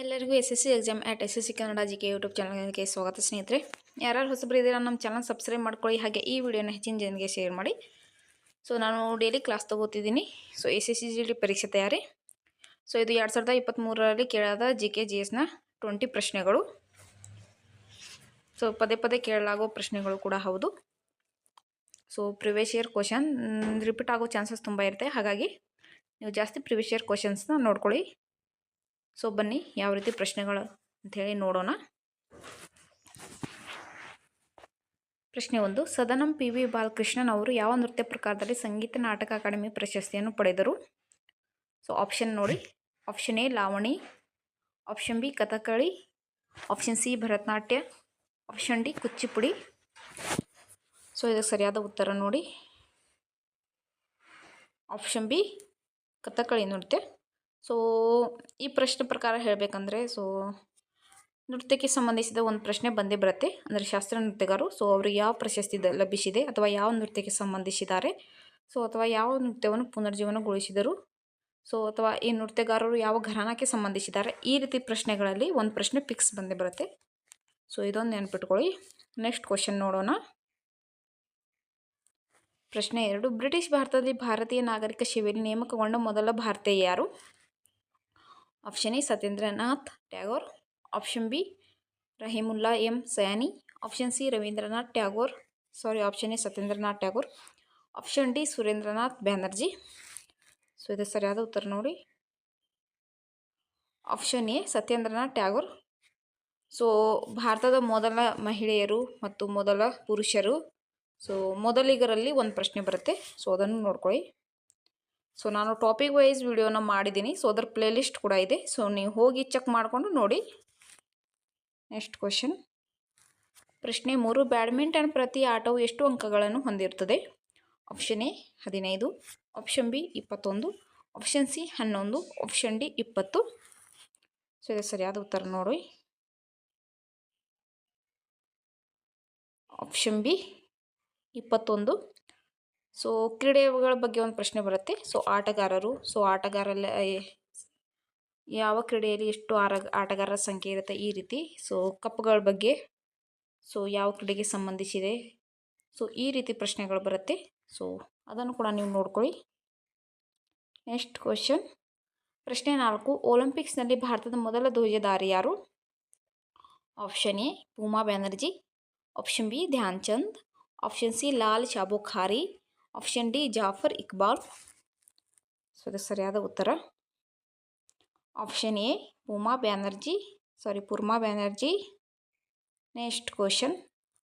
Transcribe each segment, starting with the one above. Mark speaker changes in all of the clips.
Speaker 1: ಎಲ್ಲರಿಗೂ S S C exam at S S C Kannada G K YouTube ಚಾನಲ್ಗೆ ಸ್ವಾಗತ ಸ್ನೇಹಿತರೆ. ಯಾರ್ಯಾರು ಹೊಸಬ್ರು ಇದ್ದೀರಾ ನಮ್ಮ ಚಾನಲ್ ಸಬ್ಸ್ಕ್ರೈಬ್ ಮಾಡ್ಕೊಳ್ಳಿ, ಹಾಗೆ ಈ ವಿಡಿಯೋನ ಹೆಚ್ಚಿನ ಜನರಿಗೆ ಶೇರ್ ಮಾಡಿ. ಸೊ ನಾನು daily class ತೊಗೋತಿದ್ದೀನಿ. So S S C G ಪರೀಕ್ಷೆ ತಯಾರಿ. ಸೊ ಇದು ಎರಡು ಸಾವಿರದ ಇಪ್ಪತ್ತ್ಮೂರರಲ್ಲಿ ಕೇಳಾದ ಜಿ ಕೆ ಜಿ ಎಸ್ನ ಟ್ವೆಂಟಿ ಪ್ರಶ್ನೆಗಳು. ಸೊ ಪದೇ ಪದೇ ಕೇಳಲಾಗೋ ಪ್ರಶ್ನೆಗಳು ಕೂಡ ಹೌದು. So previous year question repeat ಆಗೋ ಚಾನ್ಸಸ್ ತುಂಬ ಇರುತ್ತೆ. ಹಾಗಾಗಿ, ನೀವು ಜಾಸ್ತಿ ಪ್ರಿವಿಯಸ್ ಇಯರ್ ಕ್ವಶನ್ಸ್ನ ನೋಡ್ಕೊಳ್ಳಿ. ಸೊ ಬನ್ನಿ, ಯಾವ ರೀತಿ ಪ್ರಶ್ನೆಗಳು ಅಂಥೇಳಿ ನೋಡೋಣ. ಪ್ರಶ್ನೆ ಒಂದು, ಸದನಂ ಪಿ ವಿ ಬಾಲಕೃಷ್ಣನ್ ಅವರು ಯಾವ ನೃತ್ಯ ಪ್ರಕಾರದಲ್ಲಿ ಸಂಗೀತ ನಾಟಕ ಅಕಾಡೆಮಿ ಪ್ರಶಸ್ತಿಯನ್ನು ಪಡೆದರು? ಸೊ ಆಪ್ಷನ್ ನೋಡಿ, option A, Lavani, option B Kathakali option C, Bharatanatyam, option D, Kuchipudi. So ಇದಕ್ಕೆ ಸರಿಯಾದ ಉತ್ತರ ನೋಡಿ. ಆಪ್ಷನ್ ಬಿ ಕಥಕಳಿ ನೃತ್ಯ. ಸೊ ಈ ಪ್ರಶ್ನೆ ಪ್ರಕಾರ ಹೇಳಬೇಕಂದ್ರೆ ಸೊ ನೃತ್ಯಕ್ಕೆ ಸಂಬಂಧಿಸಿದ ಒಂದು ಪ್ರಶ್ನೆ ಬಂದೇ ಬರುತ್ತೆ. ಅಂದರೆ ಶಾಸ್ತ್ರೀಯ ನೃತ್ಯಗಾರರು ಸೊ ಅವರು ಯಾವ ಪ್ರಶಸ್ತಿ ಲಭಿಸಿದೆ ಅಥವಾ ಯಾವ ನೃತ್ಯಕ್ಕೆ ಸಂಬಂಧಿಸಿದ್ದಾರೆ? ಸೊ ಅಥವಾ ಯಾವ ನೃತ್ಯವನ್ನು ಪುನರ್ಜೀವನಗೊಳಿಸಿದರು? ಸೊ ಅಥವಾ ಈ ನೃತ್ಯಗಾರರು ಯಾವ ಘರಾನಕ್ಕೆ ಸಂಬಂಧಿಸಿದ್ದಾರೆ? ಈ ರೀತಿ ಪ್ರಶ್ನೆಗಳಲ್ಲಿ ಒಂದು ಪ್ರಶ್ನೆ ಫಿಕ್ಸ್ ಬಂದೇ ಬರುತ್ತೆ. ಸೊ ಇದೊಂದು ನೆನ್ಪಿಟ್ಕೊಳ್ಳಿ. ನೆಕ್ಸ್ಟ್ ಕ್ವಶನ್ ನೋಡೋಣ. ಪ್ರಶ್ನೆ ಎರಡು. ಬ್ರಿಟಿಷ್ ಭಾರತದಲ್ಲಿ ಭಾರತೀಯ ನಾಗರಿಕ ಸೇವೆಯಲ್ಲಿ ನೇಮಕಗೊಂಡ ಮೊದಲ ಭಾರತೀಯ ಯಾರು? Option A Satyendranath Tagore option B Rahimulla M Sayani option C Rabindranath Tagore sorry option A Satyendranath Tagore option D Surendranath Banerjee so ಇದು ಸರಿಯಾದ ಉತ್ತರ ನೋಡಿ. Option A Satyendranath Tagore so ಭಾರತದ ಮೊದಲ ಮಹಿಳೆಯರು ಮತ್ತು ಮೊದಲ ಪುರುಷರು. ಸೊ ಮೊದಲಿಗರಲ್ಲಿ ಒಂದು ಪ್ರಶ್ನೆ ಬರುತ್ತೆ. ಸೊ ಅದನ್ನು ನೋಡ್ಕೊಳ್ಳಿ. ಸೊ ನಾನು ಟಾಪಿಕ್ ವೈಸ್ ವಿಡಿಯೋನ ಮಾಡಿದ್ದೀನಿ. ಸೊ ಅದರ ಪ್ಲೇಲಿಸ್ಟ್ ಕೂಡ ಇದೆ. ಸೊ ನೀವು ಹೋಗಿ ಚೆಕ್ ಮಾಡಿಕೊಂಡು ನೋಡಿ. ನೆಕ್ಸ್ಟ್ ಕ್ವಶನ್ ಪ್ರಶ್ನೆ ಮೂರು. ಬ್ಯಾಡ್ಮಿಂಟನ್ ಪ್ರತಿ ಆಟವು ಎಷ್ಟು ಅಂಕಗಳನ್ನು ಹೊಂದಿರುತ್ತದೆ ಆಪ್ಷನ್ ಎ, ಹದಿನೈದು. ಆಪ್ಷನ್ ಬಿ, ಇಪ್ಪತ್ತೊಂದು. ಆಪ್ಷನ್ ಸಿ, ಹನ್ನೊಂದು. ಆಪ್ಷನ್ ಡಿ, ಇಪ್ಪತ್ತು. ಸೊ ಇದು ಸರಿಯಾದ ಉತ್ತರ ನೋಡಿ. ಆಪ್ಷನ್ ಬಿ, ಇಪ್ಪತ್ತೊಂದು. ಸೊ ಕ್ರೀಡೆಗಳ ಬಗ್ಗೆ ಒಂದು ಪ್ರಶ್ನೆ ಬರುತ್ತೆ. ಸೊ ಆಟಗಾರರು ಸೊ ಆಟಗಾರಲ್ಲ ಯಾವ ಕ್ರೀಡೆಯಲ್ಲಿ ಎಷ್ಟು ಆರ, ಆಟಗಾರರ ಸಂಖ್ಯೆ ಇರುತ್ತೆ ಈ ರೀತಿ? ಸೊ ಕಪ್ಗಳ ಬಗ್ಗೆ ಸೊ ಯಾವ ಕ್ರೀಡೆಗೆ ಸಂಬಂಧಿಸಿದೆ? ಸೊ ಈ ರೀತಿ ಪ್ರಶ್ನೆಗಳು ಬರುತ್ತೆ. ಸೊ ಅದನ್ನು ಕೂಡ ನೀವು ನೋಡ್ಕೊಳ್ಳಿ. ನೆಕ್ಸ್ಟ್ ಕ್ವಶನ್ ಪ್ರಶ್ನೆ ನಾಲ್ಕು. ಒಲಿಂಪಿಕ್ಸ್ನಲ್ಲಿ ಭಾರತದ ಮೊದಲ ಧ್ವಜಧಾರಿ ಯಾರು? Option A Puma Banerjee option B Dhyan Chand option C Lal Shah Bukhari option D Jaffar Iqbal so ಇದು ಸರಿಯಾದ ಉತ್ತರ option A Uma Banerjee sorry Purma Banerjee next question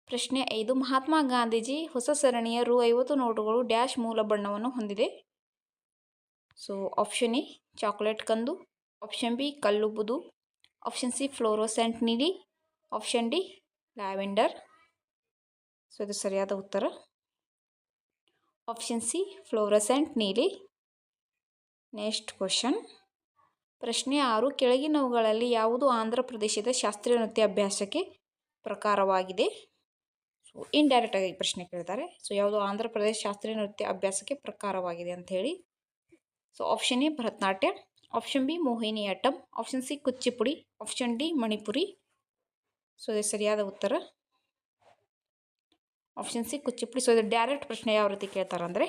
Speaker 1: ಪ್ರಶ್ನೆ ಐದು ಮಹಾತ್ಮ ಗಾಂಧೀಜಿ ಹೊಸ ಸರಣಿಯ ರು ಐವತ್ತು ನೋಟುಗಳು ಡ್ಯಾಶ್ ಮೂಲ ಬಣ್ಣವನ್ನು ಹೊಂದಿದೆ ಸೊ ಆಪ್ಷನ್ ಎ ಚಾಕ್ಲೇಟ್ ಕಂದು ಆಪ್ಷನ್ ಬಿ ಕಲ್ಲುಬುದು ಆಪ್ಷನ್ ಸಿ ಫ್ಲೋರೋಸೆಂಟ್ ನೀಲಿ ಆಪ್ಷನ್ ಡಿ ಲ್ಯಾವೆಂಡರ್ ಸೊ ಇದು ಸರಿಯಾದ ಉತ್ತರ ಆಪ್ಷನ್ ಸಿ ಫ್ಲೋರಸೆಂಟ್ ನೀಲಿ. ನೆಕ್ಸ್ಟ್ ಕ್ವಶನ್ ಪ್ರಶ್ನೆ ಆರು, ಕೆಳಗಿನವುಗಳಲ್ಲಿ ಯಾವುದು ಆಂಧ್ರ ಪ್ರದೇಶದ ಶಾಸ್ತ್ರೀಯ ನೃತ್ಯ ಅಭ್ಯಾಸಕ್ಕೆ ಪ್ರಕಾರವಾಗಿದೆ? ಸೊ ಇಂಡೈರೆಕ್ಟಾಗಿ ಪ್ರಶ್ನೆ ಕೇಳ್ತಾರೆ. ಸೊ ಯಾವುದು ಆಂಧ್ರ ಪ್ರದೇಶ ಶಾಸ್ತ್ರೀಯ ನೃತ್ಯ ಅಭ್ಯಾಸಕ್ಕೆ ಪ್ರಕಾರವಾಗಿದೆ ಅಂತ ಹೇಳಿ. So option A Bharatanatyam. Option B Mohiniyattam option C Kuchipudi. Option D Manipuri. So ಇದು ಸರಿಯಾದ ಉತ್ತರ. ಆಪ್ಷನ್ ಸಿ ಕುಚಿಪುಡಿ ಸೊ ಇದು ಡೈರೆಕ್ಟ್ ಪ್ರಶ್ನೆ ಯಾವ ರೀತಿ ಕೇಳ್ತಾರೆ ಅಂದರೆ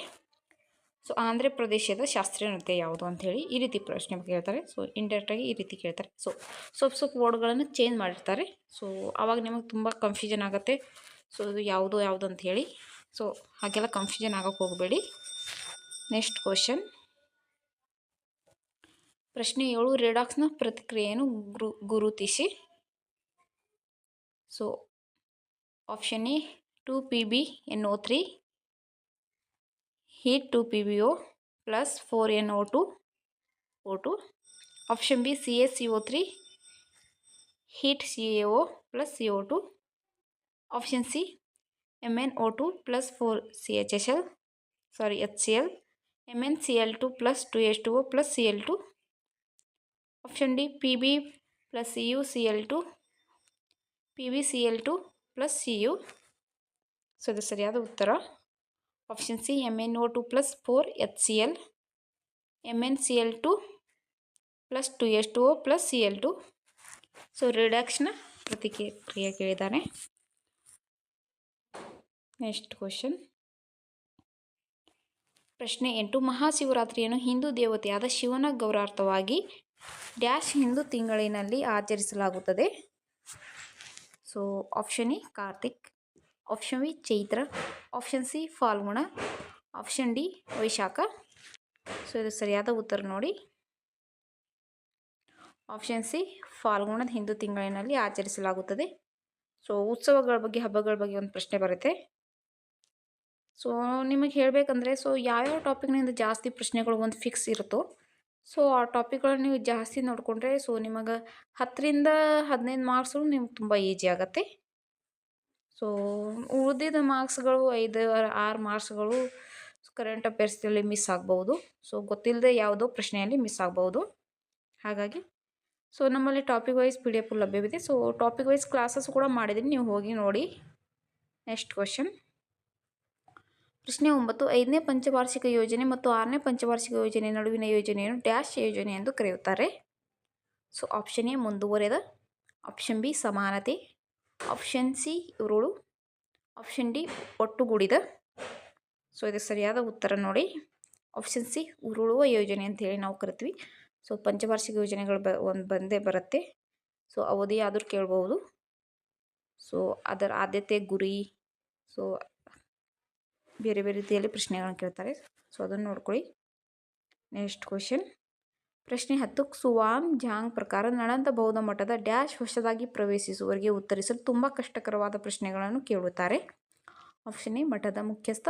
Speaker 1: ಸೊ ಆಂಧ್ರ ಪ್ರದೇಶದ ಶಾಸ್ತ್ರೀಯ ನೃತ್ಯ ಯಾವುದು ಅಂಥೇಳಿ ಈ ರೀತಿ ಪ್ರಶ್ನೆ ಕೇಳ್ತಾರೆ. ಸೊ ಇಂಡೈರೆಕ್ಟಾಗಿ ಈ ರೀತಿ ಕೇಳ್ತಾರೆ. ಸೊ ಸ್ವಲ್ಪ ಸ್ವಲ್ಪ ವರ್ಡ್ಗಳನ್ನು ಚೇಂಜ್ ಮಾಡಿರ್ತಾರೆ. ಸೊ ಆವಾಗ ನಿಮಗೆ ತುಂಬ ಕನ್ಫ್ಯೂಷನ್ ಆಗುತ್ತೆ. ಸೊ ಇದು ಯಾವುದು ಯಾವುದು ಅಂತ ಹೇಳಿ. ಸೊ ಹಾಗೆಲ್ಲ ಕನ್ಫ್ಯೂಷನ್ ಆಗೋಕ್ಕೆ ಹೋಗಬೇಡಿ. ನೆಕ್ಸ್ಟ್ ಕ್ವಶನ್ ಪ್ರಶ್ನೆ ಏಳು ರೆಡಾಕ್ಸ್ನ ಪ್ರತಿಕ್ರಿಯೆಯನ್ನು ಗುರು, ಗುರುತಿಸಿ. So option A two P B N O three heat two P B O plus four N O two O two option B C A C O three heat C A O plus C O two option C M N O two plus four C H H L sorry H C L M N C L two plus two H two O plus C L two option D P B plus C U C L two P B C L two plus C U so ಇದು ಸರಿಯಾದ ಉತ್ತರ. Option C M N O two plus four H C L M N C L two plus two S two O plus C L two so reduction ಪ್ರತಿಕ್ರಿಯೆ ಕೇಳಿದ್ದಾರೆ next question ಪ್ರಶ್ನೆ ಎಂಟು, ಮಹಾಶಿವರಾತ್ರಿಯನ್ನು ಹಿಂದೂ ದೇವತೆಯಾದ ಶಿವನ ಗೌರವಾರ್ಥವಾಗಿ dash Hindu ತಿಂಗಳಿನಲ್ಲಿ ಆಚರಿಸಲಾಗುತ್ತದೆ. So option A Kartik. Option B Chaitra option C Phalguna option D Vaishakha so ಇದು ಸರಿಯಾದ ಉತ್ತರ ನೋಡಿ. ಆಪ್ಷನ್ ಸಿ ಫಾಲ್ಗುಣದ ಹಿಂದೂ ತಿಂಗಳಿನಲ್ಲಿ ಆಚರಿಸಲಾಗುತ್ತದೆ. ಸೊ ಉತ್ಸವಗಳ ಬಗ್ಗೆ, ಹಬ್ಬಗಳ ಬಗ್ಗೆ ಒಂದು ಪ್ರಶ್ನೆ ಬರುತ್ತೆ. ಸೊ ನಿಮಗೆ ಹೇಳಬೇಕಂದ್ರೆ ಸೊ ಯಾವ್ಯಾವ ಟಾಪಿಕ್ನಿಂದ ಜಾಸ್ತಿ ಪ್ರಶ್ನೆಗಳು ಒಂದು ಫಿಕ್ಸ್ ಇರುತ್ತೋ ಸೊ ಆ ಟಾಪಿಕ್ಗಳನ್ನ ನೀವು ಜಾಸ್ತಿ ನೋಡಿಕೊಂಡ್ರೆ ಸೊ ನಿಮಗೆ ಹತ್ತರಿಂದ ಹದಿನೈದು ಮಾರ್ಕ್ಸು ನಿಮ್ಗೆ ತುಂಬ ಈಜಿ ಆಗುತ್ತೆ. ಸೊ ಉಳಿದಿದ್ದ ಮಾರ್ಕ್ಸ್ಗಳು ಐದು, ಆರು ಮಾರ್ಕ್ಸ್ಗಳು ಕರೆಂಟ್ ಅಫೇರ್ಸ್ದಲ್ಲಿ ಮಿಸ್ ಆಗ್ಬೋದು ಸೊ ಗೊತ್ತಿಲ್ಲದೆ ಯಾವುದೋ ಪ್ರಶ್ನೆಯಲ್ಲಿ ಮಿಸ್ ಆಗ್ಬೋದು ಹಾಗಾಗಿ ಸೊ ನಮ್ಮಲ್ಲಿ topic wise P D F ಲಭ್ಯವಿದೆ. ಸೊ ಟಾಪಿಕ್ ವೈಸ್ ಕ್ಲಾಸಸ್ ಕೂಡ ಮಾಡಿದ್ದೀನಿ. ನೀವು ಹೋಗಿ ನೋಡಿ. ನೆಕ್ಸ್ಟ್ ಕ್ವಶನ್ ಪ್ರಶ್ನೆ ಒಂಬತ್ತು. ಐದನೇ ಪಂಚವಾರ್ಷಿಕ ಯೋಜನೆ ಮತ್ತು ಆರನೇ ಪಂಚವಾರ್ಷಿಕ ಯೋಜನೆ ನಡುವಿನ ಯೋಜನೆಯನ್ನು ಡ್ಯಾಶ್ ಯೋಜನೆ ಎಂದು ಕರೆಯುತ್ತಾರೆ. ಸೊ ಆಪ್ಷನ್ ಎ ಮುಂದುವರೆದ. ಆಪ್ಷನ್ ಬಿ ಸಮಾನತೆ. ಆಪ್ಷನ್ ಸಿ ಉರುಳು ಆಪ್ಷನ್ ಡಿ ಒಟ್ಟುಗೂಡಿದ. ಸೊ ಇದು ಸರಿಯಾದ ಉತ್ತರ ನೋಡಿ. ಆಪ್ಷನ್ ಸಿ ಉರುಳುವ ಯೋಜನೆ ಅಂತೇಳಿ ನಾವು ಕರಿತೀವಿ. ಸೊ ಪಂಚವಾರ್ಷಿಕ ಯೋಜನೆಗಳು ಬ, ಒಂದು ಬಂದೇ ಬರುತ್ತೆ. ಸೊ ಅವಧಿ ಆದರೂ ಕೇಳ್ಬೋದು. ಸೊ ಅದರ ಆದ್ಯತೆ ಗುರಿ. ಸೊ ಬೇರೆ ಬೇರೆ ರೀತಿಯಲ್ಲಿ ಪ್ರಶ್ನೆಗಳನ್ನು ಕೇಳ್ತಾರೆ. ಸೊ ಅದನ್ನು ನೋಡ್ಕೊಳ್ಳಿ. ನೆಕ್ಸ್ಟ್ ಕ್ವಶನ್ ಪ್ರಶ್ನೆ ಹತ್ತು. ಸುವಾನ್ ಜಾಂಗ್ ಪ್ರಕಾರ ನಳಂದ ಬೌದ್ಧ ಮಠದ ಡ್ಯಾಶ್ ಹೊಸದಾಗಿ ಪ್ರವೇಶಿಸುವವರಿಗೆ ಉತ್ತರಿಸಲು ತುಂಬ ಕಷ್ಟಕರವಾದ ಪ್ರಶ್ನೆಗಳನ್ನು ಕೇಳುತ್ತಾರೆ. ಆಪ್ಷನ್ ಎ, ಮಠದ ಮುಖ್ಯಸ್ಥ.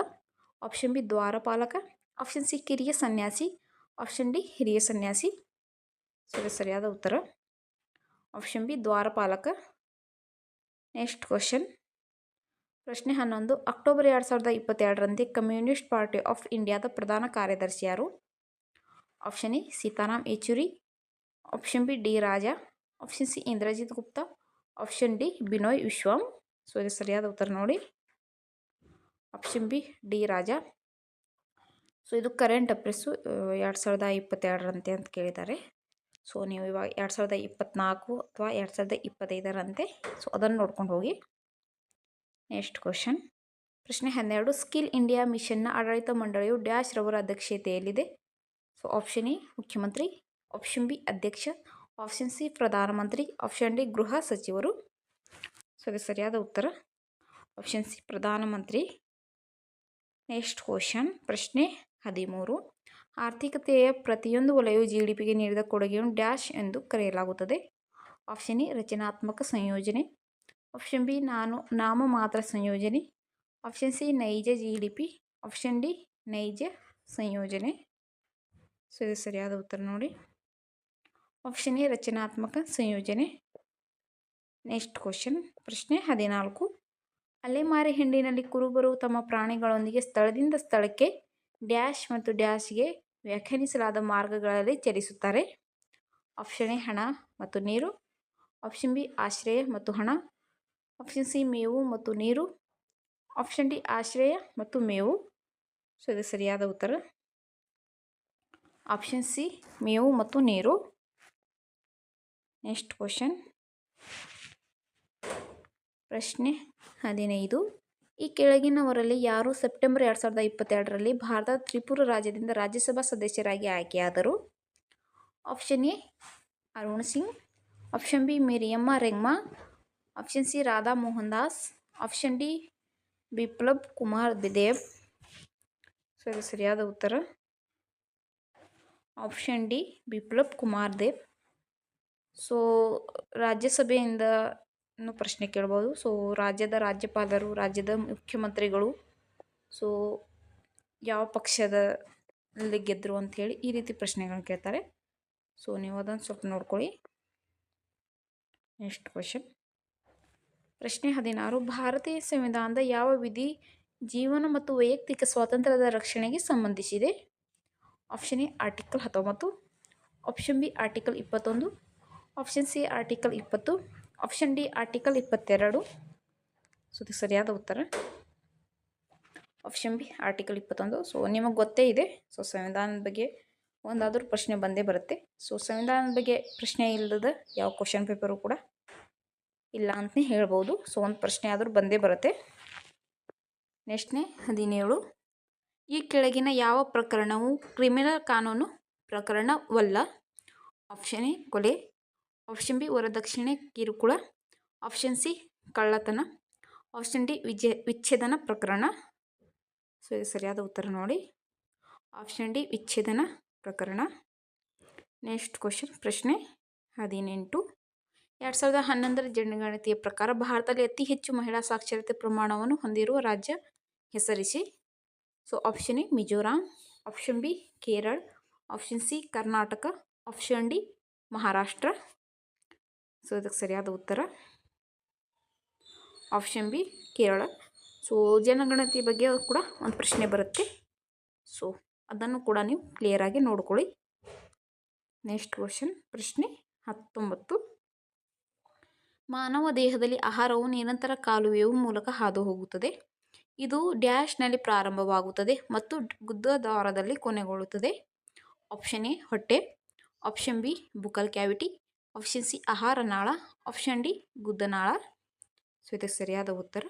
Speaker 1: ಆಪ್ಷನ್ ಬಿ, ದ್ವಾರಪಾಲಕ. ಆಪ್ಷನ್ ಸಿ, ಕಿರಿಯ ಸನ್ಯಾಸಿ. ಆಪ್ಷನ್ ಡಿ, ಹಿರಿಯ ಸನ್ಯಾಸಿ. ಸರಿ, ಸರಿಯಾದ ಉತ್ತರ. Option B, ದ್ವಾರಪಾಲಕ. Next question. ಪ್ರಶ್ನೆ ಹನ್ನೊಂದು. ಅಕ್ಟೋಬರ್ ಎರಡು ಸಾವಿರದ ಇಪ್ಪತ್ತೆರಡರಂದೇ ಕಮ್ಯುನಿಸ್ಟ್ ಪಾರ್ಟಿ ಆಫ್ ಇಂಡಿಯಾದ ಪ್ರಧಾನ ಕಾರ್ಯದರ್ಶಿ ಯಾರು option A Sitaram Yechury option B D Raja option C Indrajit Gupta option D Binoy Viswam so ಇದು ಸರಿಯಾದ ಉತ್ತರ ನೋಡಿ. Option B D Raja so ಇದು ಕರೆಂಟ್ ಅಪ್ರೆಸ್ಸು ಎರಡು ಸಾವಿರದ ಇಪ್ಪತ್ತೆರಡರಂತೆ ಅಂತ ಕೇಳಿದ್ದಾರೆ. ಸೊ ನೀವು ಇವಾಗ ಎರಡು ಸಾವಿರದ ಇಪ್ಪತ್ತ್ನಾಲ್ಕು ಅಥವಾ ಎರಡು ಸಾವಿರದ ಇಪ್ಪತ್ತೈದರಂತೆ. ಸೊ ಅದನ್ನು ನೋಡ್ಕೊಂಡು ಹೋಗಿ. ನೆಕ್ಸ್ಟ್ ಕ್ವಶನ್ ಪ್ರಶ್ನೆ ಹನ್ನೆರಡು ಸ್ಕಿಲ್ ಇಂಡಿಯಾ ಮಿಷನ್ನ ಆಡಳಿತ ಮಂಡಳಿಯು ಡ್ಯಾಶ್ ರವರ ಅಧ್ಯಕ್ಷತೆಯಲ್ಲಿದೆ. ಸೊ ಆಪ್ಷನ್ ಎ ಮುಖ್ಯಮಂತ್ರಿ ಆಪ್ಷನ್ ಬಿ ಅಧ್ಯಕ್ಷ ಆಪ್ಷನ್ ಸಿ ಪ್ರಧಾನಮಂತ್ರಿ ಆಪ್ಷನ್ ಡಿ ಗೃಹ ಸಚಿವರು ಸೊ ಸರಿಯಾದ ಉತ್ತರ. ಆಪ್ಷನ್ ಸಿ ಪ್ರಧಾನಮಂತ್ರಿ ನೆಕ್ಸ್ಟ್ ಕ್ವಶನ್ ಪ್ರಶ್ನೆ ಹದಿಮೂರು. ಆರ್ಥಿಕತೆಯ ಪ್ರತಿಯೊಂದು ವಲಯವು ಜಿ ಡಿ ಪಿಗೆ ನೀಡಿದ ಕೊಡುಗೆಯನ್ನು ಡ್ಯಾಶ್ ಎಂದು ಕರೆಯಲಾಗುತ್ತದೆ. ಆಪ್ಷನ್ ಎ ರಚನಾತ್ಮಕ ಸಂಯೋಜನೆ. ಆಪ್ಷನ್ ಬಿ ನಾನು, ನಾಮ ಮಾತ್ರ ಸಂಯೋಜನೆ. ಆಪ್ಷನ್ ಸಿ ನೈಜ G D P option D ನೈಜ ಸಂಯೋಜನೆ. ಸೊ ಇದು ಸರಿಯಾದ ಉತ್ತರ ನೋಡಿ. ಆಪ್ಷನ್ ಎ, ರಚನಾತ್ಮಕ ಸಂಯೋಜನೆ. Next question. ಪ್ರಶ್ನೆ ಹದಿನಾಲ್ಕು. ಅಲೆಮಾರಿ ಹಿಂಡಿನಲ್ಲಿ ಕುರುಬರು ತಮ್ಮ ಪ್ರಾಣಿಗಳೊಂದಿಗೆ ಸ್ಥಳದಿಂದ ಸ್ಥಳಕ್ಕೆ ಡ್ಯಾಶ್ ಮತ್ತು ಡ್ಯಾಶ್ಗೆ ವ್ಯಾಖ್ಯಾನಿಸಲಾದ ಮಾರ್ಗಗಳಲ್ಲಿ ಚಲಿಸುತ್ತಾರೆ. ಆಪ್ಷನ್ ಎ, ಹಣ ಮತ್ತು ನೀರು. ಆಪ್ಷನ್ ಬಿ, ಆಶ್ರಯ ಮತ್ತು ಹಣ. ಆಪ್ಷನ್ ಸಿ, ಮೇವು ಮತ್ತು ನೀರು. ಆಪ್ಷನ್ ಡಿ, ಆಶ್ರಯ ಮತ್ತು ಮೇವು. ಸೊ ಇದು ಸರಿಯಾದ ಉತ್ತರ. ಆಪ್ಷನ್ ಸಿ ಮೇವು ಮತ್ತು ನೀರು. ನೆಕ್ಸ್ಟ್ ಕ್ವಶನ್ ಪ್ರಶ್ನೆ ಹದಿನೈದು. ಈ ಕೆಳಗಿನವರಲ್ಲಿ ಯಾರು ಸೆಪ್ಟೆಂಬರ್ ಎರಡು ಸಾವಿರದ ಇಪ್ಪತ್ತೆರಡರಲ್ಲಿ ಭಾರತದ ತ್ರಿಪುರ ರಾಜ್ಯದಿಂದ ರಾಜ್ಯಸಭಾ ಸದಸ್ಯರಾಗಿ ಆಯ್ಕೆಯಾದರು? Option A Arun Singh. Option B Mariyamma Rengma. Option C Radha Mohan Das. Option D Biplab Kumar Deb. ಸರಿ, ಸರಿಯಾದ ಉತ್ತರ. Option D Biplab Kumar Deb. So ರಾಜ್ಯಸಭೆಯಿಂದ ಪ್ರಶ್ನೆ ಕೇಳ್ಬೋದು. ಸೊ, ರಾಜ್ಯದ ರಾಜ್ಯಪಾಲರು, ರಾಜ್ಯದ ಮುಖ್ಯಮಂತ್ರಿಗಳು, ಸೊ, ಯಾವ ಪಕ್ಷದಲ್ಲಿ ಗೆದ್ದರು ಅಂಥೇಳಿ ಈ ರೀತಿ ಪ್ರಶ್ನೆಗಳನ್ನ ಕೇಳ್ತಾರೆ. ಸೊ, ನೀವು ಅದನ್ನು ಸ್ವಲ್ಪ ನೋಡ್ಕೊಳ್ಳಿ. Next question. ಪ್ರಶ್ನೆ ಹದಿನಾರು, ಭಾರತೀಯ ಸಂವಿಧಾನದ ಯಾವ ವಿಧಿ ಜೀವನ ಮತ್ತು ವೈಯಕ್ತಿಕ ಸ್ವಾತಂತ್ರ್ಯದ ರಕ್ಷಣೆಗೆ ಸಂಬಂಧಿಸಿದೆ? ಆಪ್ಷನ್ ಎ ಆರ್ಟಿಕಲ್ ಹತ್ತೊಂಬತ್ತು. ಆಪ್ಷನ್ ಬಿ ಆರ್ಟಿಕಲ್ ಇಪ್ಪತ್ತೊಂದು. ಆಪ್ಷನ್ ಸಿ ಆರ್ಟಿಕಲ್ ಇಪ್ಪತ್ತು. ಆಪ್ಷನ್ ಡಿ ಆರ್ಟಿಕಲ್ ಇಪ್ಪತ್ತೆರಡು. ಸೊ ಇದು ಸರಿಯಾದ ಉತ್ತರ. ಆಪ್ಷನ್ ಬಿ ಆರ್ಟಿಕಲ್ ಇಪ್ಪತ್ತೊಂದು. ಸೊ ನಿಮಗೆ ಗೊತ್ತೇ ಇದೆ. ಸೊ ಸಂವಿಧಾನದ ಬಗ್ಗೆ ಒಂದಾದರೂ ಪ್ರಶ್ನೆ ಬಂದೇ ಬರುತ್ತೆ. ಸೊ ಸಂವಿಧಾನದ ಬಗ್ಗೆ ಪ್ರಶ್ನೆ ಇಲ್ಲದ ಯಾವ ಕ್ವಶನ್ ಪೇಪರು ಕೂಡ ಇಲ್ಲ ಅಂತಲೇ ಹೇಳ್ಬೋದು. ಸೊ ಒಂದು ಪ್ರಶ್ನೆ ಆದರೂ ಬಂದೇ ಬರುತ್ತೆ. ನೆಕ್ಸ್ಟ್ನೇ ಹದಿನೇಳು. ಈ ಕೆಳಗಿನ ಯಾವ ಪ್ರಕರಣವು ಕ್ರಿಮಿನಲ್ ಕಾನೂನು ಪ್ರಕರಣವಲ್ಲ. ಆಪ್ಷನ್ ಎ, ಕೊಲೆ. ಆಪ್ಷನ್ ಬಿ, ವರದಕ್ಷಿಣೆ, ಕಿರುಕುಳ. ಆಪ್ಷನ್ ಸಿ, ಕಳ್ಳತನ. ಆಪ್ಷನ್ ಡಿ, ವಿಜೆ, ವಿಚ್ಛೇದನ ಪ್ರಕರಣ. ಸೊ, ಇದು ಸರಿಯಾದ ಉತ್ತರ ನೋಡಿ. ಆಪ್ಷನ್ ಡಿ, ವಿಚ್ಛೇದನ ಪ್ರಕರಣ. ನೆಕ್ಸ್ಟ್ ಕ್ವಶನ್, ಪ್ರಶ್ನೆ ಹದಿನೆಂಟು. ಎರಡು ಸಾವಿರದ ಹನ್ನೊಂದರ ಜನಗಣತಿಯ ಪ್ರಕಾರ ಭಾರತದಲ್ಲಿ ಅತಿ ಹೆಚ್ಚು ಮಹಿಳಾ ಸಾಕ್ಷರತೆ ಪ್ರಮಾಣವನ್ನು ಹೊಂದಿರುವ ರಾಜ್ಯ ಹೆಸರಿಸಿ. So option A Mizoram option B Kerala option C Karnataka option D Maharashtra so ಇದಕ್ಕೆ ಸರಿಯಾದ ಉತ್ತರ. ಆಪ್ಷನ್ ಬಿ ಕೇರಳ ಸೊ ಜನಗಣತಿ ಬಗ್ಗೆ ಕೂಡ ಒಂದು ಪ್ರಶ್ನೆ ಬರುತ್ತೆ. ಸೊ ಅದನ್ನು ಕೂಡ ನೀವು ಕ್ಲಿಯರಾಗಿ ನೋಡ್ಕೊಳ್ಳಿ. ನೆಕ್ಸ್ಟ್ ಕ್ವಶನ್ ಪ್ರಶ್ನೆ ಹತ್ತೊಂಬತ್ತು. ಮಾನವ ದೇಹದಲ್ಲಿ ಆಹಾರವು ನಿರಂತರ ಕಾಲುವೆಯ ಮೂಲಕ ಹಾದು ಹೋಗುತ್ತದೆ. ಇದು ಡ್ಯಾಶ್ನಲ್ಲಿ ಪ್ರಾರಂಭವಾಗುತ್ತದೆ ಮತ್ತು ಗುದ್ದ ದ್ವಾರದಲ್ಲಿ ಕೊನೆಗೊಳ್ಳುತ್ತದೆ. ಆಪ್ಷನ್ ಎ, ಹೊಟ್ಟೆ. Option B, buccal cavity. Option C, ಆಹಾರ ನಾಳ. ಆಪ್ಷನ್ ಡಿ ಗುದ್ದನಾಳ ಸೊ ಇದಕ್ಕೆ ಸರಿಯಾದ ಉತ್ತರ.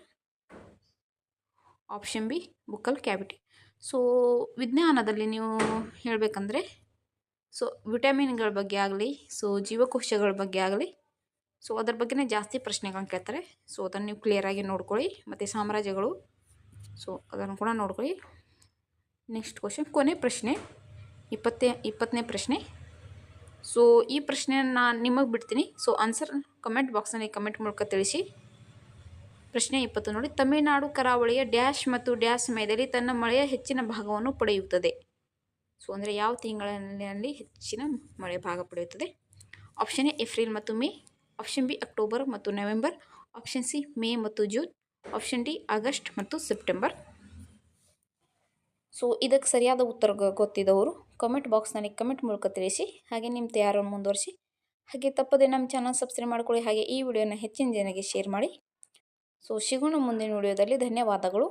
Speaker 1: Option B, buccal cavity. So, ವಿಜ್ಞಾನದಲ್ಲಿ ನೀವು ಹೇಳಬೇಕಂದ್ರೆ, ಸೊ, ವಿಟಮಿನ್ಗಳ ಬಗ್ಗೆ ಆಗಲಿ, ಸೊ, ಜೀವಕೋಶಗಳ ಬಗ್ಗೆ ಆಗಲಿ, ಸೊ, ಅದ್ರ ಬಗ್ಗೆನೇ ಜಾಸ್ತಿ ಪ್ರಶ್ನೆಗಳನ್ನ ಕೇಳ್ತಾರೆ. ಸೊ, ಅದನ್ನು ನೀವು ಕ್ಲಿಯರಾಗಿ ನೋಡ್ಕೊಳ್ಳಿ. ಮತ್ತು ಸಾಮ್ರಾಜ್ಯಗಳು ಸೊ ಅದನ್ನು ಕೂಡ ನೋಡ್ಕೊಳ್ಳಿ. ನೆಕ್ಸ್ಟ್ ಕ್ವಶನ್ ಕೊನೆ ಪ್ರಶ್ನೆ. ಇಪ್ಪತ್ತೇ, ಇಪ್ಪತ್ತನೇ ಪ್ರಶ್ನೆ. ಸೊ ಈ ಪ್ರಶ್ನೆಯನ್ನು ನಾನು ನಿಮಗೆ ಬಿಡ್ತೀನಿ. ಸೊ ಆನ್ಸರ್ ಕಮೆಂಟ್ ಬಾಕ್ಸ್ನಲ್ಲಿ ಕಮೆಂಟ್ ಮೂಲಕ ತಿಳಿಸಿ. ಪ್ರಶ್ನೆ ಇಪ್ಪತ್ತು ನೋಡಿ. ತಮಿಳುನಾಡು ಕರಾವಳಿಯ ಡ್ಯಾಶ್ ಮತ್ತು ಡ್ಯಾಶ್ ಸಮಯದಲ್ಲಿ ತನ್ನ ಮಳೆಯ ಹೆಚ್ಚಿನ ಭಾಗವನ್ನು ಪಡೆಯುತ್ತದೆ. ಸೊ ಅಂದರೆ ಯಾವ ತಿಂಗಳಲ್ಲಿ ಹೆಚ್ಚಿನ ಮಳೆ ಭಾಗ ಪಡೆಯುತ್ತದೆ? ಆಪ್ಷನ್ ಎ, ಏಪ್ರಿಲ್ ಮತ್ತು ಮೇ. ಆಪ್ಷನ್ ಬಿ, ಅಕ್ಟೋಬರ್ ಮತ್ತು ನವೆಂಬರ್. ಆಪ್ಷನ್ ಸಿ, ಮೇ ಮತ್ತು ಜೂನ್. ಆಪ್ಷನ್ ಡಿ ಆಗಸ್ಟ್ ಮತ್ತು ಸೆಪ್ಟೆಂಬರ್ ಸೊ ಇದಕ್ಕೆ ಸರಿಯಾದ ಉತ್ತರ ಗೊತ್ತಿದ್ದವರು ಕಮೆಂಟ್ ಬಾಕ್ಸ್ನಲ್ಲಿ ಕಮೆಂಟ್ ಮೂಲಕ ತಿಳಿಸಿ, ಹಾಗೆ ನಿಮ್ಮ ತಯಾರನ್ನು ಮುಂದುವರಿಸಿ. ಹಾಗೆ ತಪ್ಪದೆ ನಮ್ಮ ಚಾನಲ್ ಸಬ್ಸ್ಕ್ರೈಬ್ ಮಾಡ್ಕೊಳ್ಳಿ, ಹಾಗೆ ಈ ವಿಡಿಯೋನ ಹೆಚ್ಚಿನ ಜನರಿಗೆ ಶೇರ್ ಮಾಡಿ. ಸೊ ಸಿಗೋಣ ಮುಂದಿನ ವಿಡಿಯೋದಲ್ಲಿ ಧನ್ಯವಾದಗಳು.